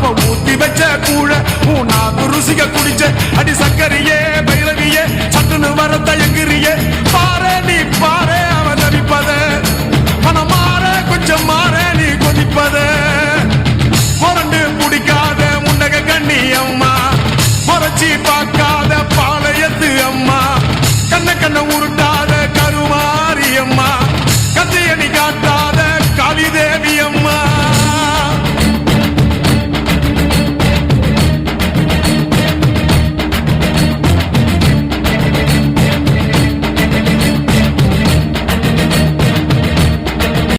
அவ ஊத்தி வச்ச கூழ பூனாக்கு ருசிக குடிச்ச. அடி சக்கரியே பைரவியே சட்டுன்னு வர தயங்குறியே. பாரு நீ பாரு அவ தவிப்பத. பணம் மாற கொஞ்சம் மாற நீ கொதிப்பத. புரண்டு பிடிக்காத முன்னக கண்ணி அம்மா புரட்சி பார்க்காத